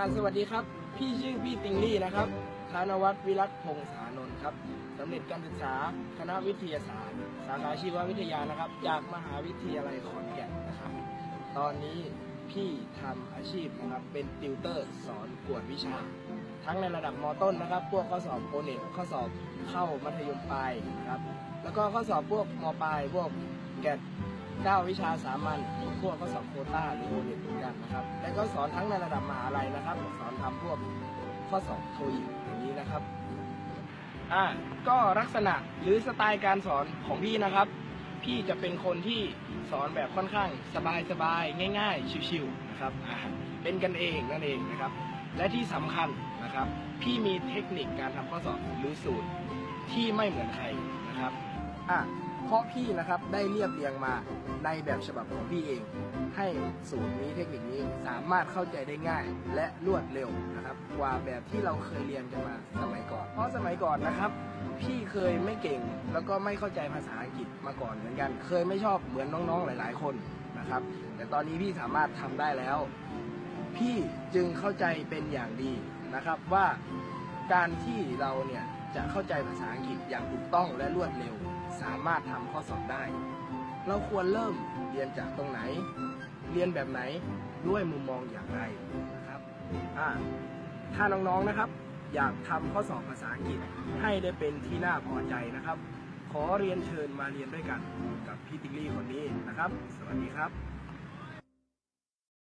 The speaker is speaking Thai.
อ่าสวัสดีครับ พี่ชื่อพี่ติงลี่นะครับธนวัฒน์วิรัตพงษานนท์ครับสำเร็จการศึกษาคณะวิทยาศาสตร์ สาขาชีววิทยานะครับ จากมหาวิทยาลัยขอนแก่นนะครับ ตอนนี้พี่ทำอาชีพนะครับเป็นติวเตอร์สอนกวดวิชา ทั้งในระดับมต้นนะครับ พวกข้อสอบโอเน็ตข้อสอบเข้ามัธยมปลายนะครับ แล้วก็ข้อสอบพวกมปลายพวกแกด เก้าวิชาสามัญพวกข้อสอบโคต้าหรือโอเน็ตเหมือนกันนะครับและก็สอนทั้งในระดับมหาลัยนะครับ สอนทำพวกข้อสอบโทอีกอย่างนี้นะครับ อ่า ก็ลักษณะหรือสไตล์การสอนของพี่นะครับ พี่จะเป็นคนที่สอนแบบค่อนข้างสบายๆง่าย ๆ ชิวๆนะครับอ่าเป็นกันเองนั่นเองนะครับ และที่สำคัญนะครับ พี่มีเทคนิคการทำข้อสอบหรือสูตรที่ไม่เหมือนใครนะครับ อะ เพราะพี่นะครับได้เรียบเรียงมาในแบบฉบับของพี่เอง ให้สูตรนี้เทคนิคนี้สามารถเข้าใจได้ง่ายและรวดเร็วนะครับ กว่าแบบที่เราเคยเรียนกันมาสมัยก่อน เพราะสมัยก่อนนะครับพี่เคยไม่เก่งแล้วก็ไม่เข้าใจภาษาอังกฤษมาก่อนเหมือนกัน เคยไม่ชอบเหมือนน้องๆหลาย ๆ คนนะครับ แต่ตอนนี้พี่สามารถทำได้แล้ว พี่จึงเข้าใจเป็นอย่างดีนะครับว่าการที่เราเนี่ยจะเข้าใจภาษาอังกฤษอย่างถูกต้องและรวดเร็ว สามารถทำข้อสอบได้ เราควรเริ่มเรียนจากตรงไหน เรียนแบบไหนด้วยมุมมองอย่างไรนะครับอ่าถ้าน้องๆนะครับ อยากทำข้อสอบภาษาอังกฤษให้ได้เป็นที่น่าพอใจนะครับ ขอเรียนเชิญมาเรียนด้วยกันกับพี่ติ๊กลี่คนนี้นะครับ สวัสดีครับ